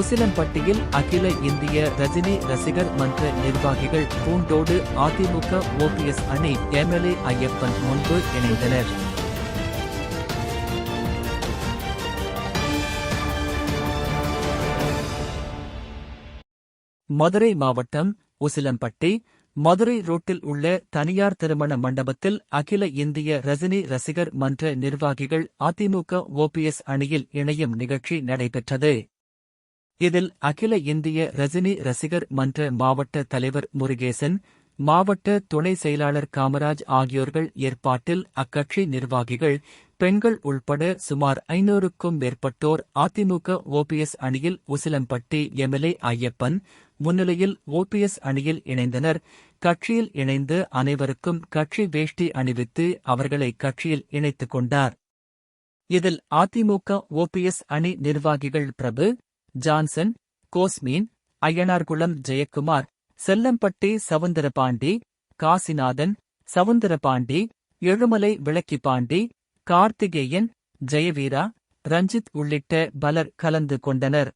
உசிலம்பட்டியில் அகில இந்திய ரஜினி ரசிகர் மன்ற நிர்வாகிகள் பூண்டோடு அதிமுக ஓபிஎஸ் அணி எம்எல்ஏ ஐயப்பன் முன்பு இணைந்தனர். மதுரை மாவட்டம் உசிலம்பட்டி மதுரை ரோட்டில் உள்ள தனியார் திருமண மண்டபத்தில் அகில இந்திய ரஜினி ரசிகர் மன்ற நிர்வாகிகள் அதிமுக ஓபிஎஸ் அணியில் இணையும் நிகழ்ச்சி நடைபெற்றது. இதில் அகில இந்திய ரஜினி ரசிகர் மன்ற மாவட்ட தலைவர் முருகேசன் மாவட்ட துணை செயலாளர் காமராஜ் ஆகியோர்கள் ஏற்பாட்டில் அக்கட்சி நிர்வாகிகள் பெண்கள் உள்பட சுமார் ஐநூறுக்கும் மேற்பட்டோர் அதிமுக ஓபிஎஸ் அணியில் உசிலம்பட்டி எம்எல்ஏ ஐயப்பன் முன்னிலையில் ஓபிஎஸ் அணியில் இணைந்தனர். கட்சியில் இணைந்து அனைவருக்கும் கட்சி வேஷ்டி அணிவித்து அவர்களை கட்சியில் இணைத்துக் கொண்டார். இதில் அதிமுக ஓபிஎஸ் அணி நிர்வாகிகள் பிரபு ஜான்சன் கோஸ்மீன் அய்யனார்குளம் ஜெயக்குமார் செல்லம்பட்டி சவுந்தரபாண்டி காசிநாதன் சவுந்தரபாண்டி எழுமலை விளக்கிப்பாண்டி கார்த்திகேயன் ஜெயவீரா ரஞ்சித் உள்ளிட்ட பலர் கலந்து கொண்டனர்.